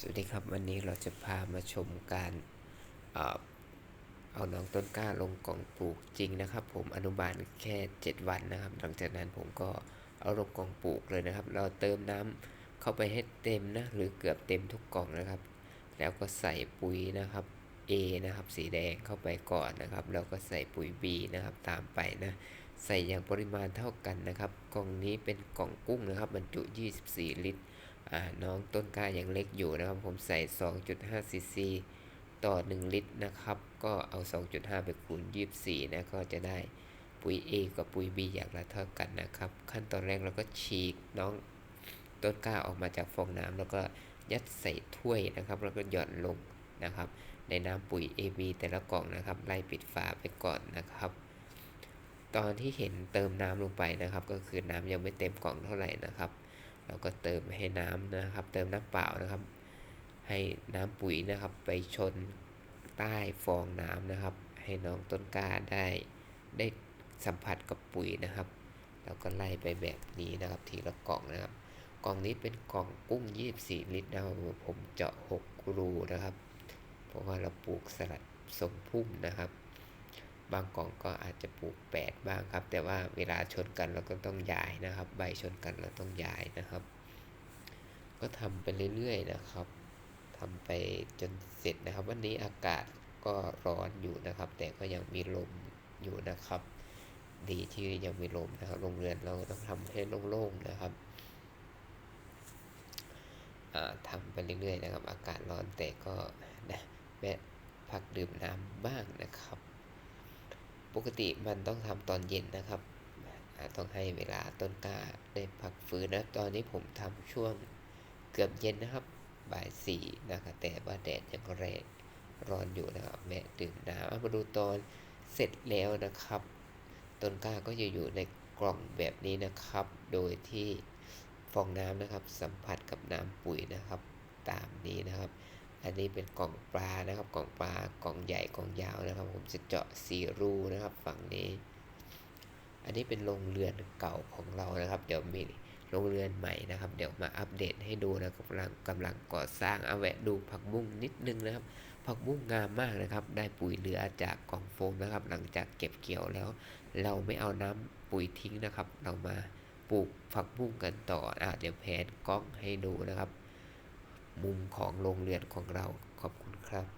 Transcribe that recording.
สวัสดีครับวันนี้เราจะพามาชมการเอ่อเอาน้องต้นกล้าลงกล่องปลูกจริงนะครับ ผมอนุบาลแค่ 7 วันนะครับ หลังจากนั้นผมก็เอาลงกล่องปลูกเลยนะครับ เราเติมน้ำเข้าไปให้เต็มนะหรือเกือบเต็มทุกกล่องนะครับ แล้วก็ใส่ปุ๋ยนะครับ A นะครับสีแดงเข้าไปก่อนนะครับ แล้วก็ใส่ปุ๋ย B นะครับตามไปนะใส่อย่างปริมาณเท่ากันนะครับ กล่องนี้เป็นกล่องกุ้งนะครับบรรจุ 24 ลิตรอ่า น้องต้นกล้ายังเล็กอยู่นะครับ ผมใส่ 2.5ซีซีต่อ 1 ลิตรนะครับ ก็เอา 2.5 ไปคูณ 24 นะ ก็จะได้ปุ๋ย A กับปุ๋ย B อย่างละเท่ากันนะครับ ขั้นตอนแรกเราก็ฉีกน้องต้นกล้าออกมาจากฟองน้ำแล้วก็ยัดใส่ถ้วยนะครับ แล้วก็หย่อนลงนะครับ ในน้ำปุ๋ย AB แต่ละกล่องนะครับ ไล่ปิดฝาไปก่อนนะครับ ตอนที่เห็นเติมน้ำลงไปนะครับ ก็คือน้ำยังไม่เต็มกล่องเท่าไหร่นะครับ เราก็เติมให้น้ำนะครับ เติมน้ำเปล่านะครับ ให้น้ำปุ๋ยนะครับ ไปชนใต้ฟองน้ำนะครับ ให้น้องต้นกล้าได้ได้สัมผัสกับปุ๋ยนะครับ แล้วก็ไล่ไปแบบนี้นะครับ ทีละกล่องนะครับ กล่องนี้เป็นกล่องกุ้ง 24 ลิตรนะครับผมเจาะ 6 รูนะครับ เพราะว่าเราปลูกสลัดทรงพุ่มนะครับ บางกล่องก็อาจจะปลูก 8 บ้างครับ แต่ว่าเวลาชนกันเราก็ต้องย้ายนะครับ ใบชนกันเราต้องย้ายนะครับ ก็ทำไปเรื่อยๆนะครับทำไปจนเสร็จนะครับ วันนี้อากาศก็ร้อนอยู่นะครับ แต่ก็ยังมีลมอยู่นะครับ ดีที่ยังมีลมนะครับโรงเรือนเราต้องทำให้โล่งๆนะครับอ่าทำไปเรื่อยๆนะครับ อากาศร้อนแต่ก็นะแวะพักดื่มน้ำบ้างนะครับ ปกติมันต้องทำตอนเย็นนะครับ ต้องให้เวลาต้นกล้าได้พักฟื้นนะ ตอนนี้ผมทำช่วงเกือบเย็นนะครับ บ่ายสี่นะครับ แต่ว่าแดดยังแรงร้อนอยู่นะครับ แม่ดื่มน้ำเอามาดูตอนเสร็จแล้วนะครับ ต้นกล้าก็จะอยู่ในกล่องแบบนี้นะครับ โดยที่ฟองน้ำนะครับ สัมผัสกับน้ำปุ๋ยนะครับ ตามนี้นะครับ อันนี้เป็นกล่องปลานะครับกล่องปลากล่องใหญ่กล่องยาวนะครับ ผมจะเจาะสี่รูนะครับฝั่งนี้ อันนี้เป็นโรงเรือนเก่าของเรานะครับ เดี๋ยวมีโรงเรือนใหม่นะครับ เดี๋ยวมาอัปเดตให้ดูนะกำลังกำลังก่อสร้างเอาแวะดูผักบุ้งนิดนึงนะครับ ผักบุ้งงามมากนะครับ ได้ปุ๋ยเหลือจากกล่องโฟมนะครับ หลังจากเก็บเกี่ยวแล้ว เราไม่เอาน้ำปุ๋ยทิ้งนะครับ เรามาปลูกผักบุ้งกันต่ออะเดี๋ยวแผนกล้องให้ดูนะครับ มุมของโรงเรียนของเราขอบคุณครับ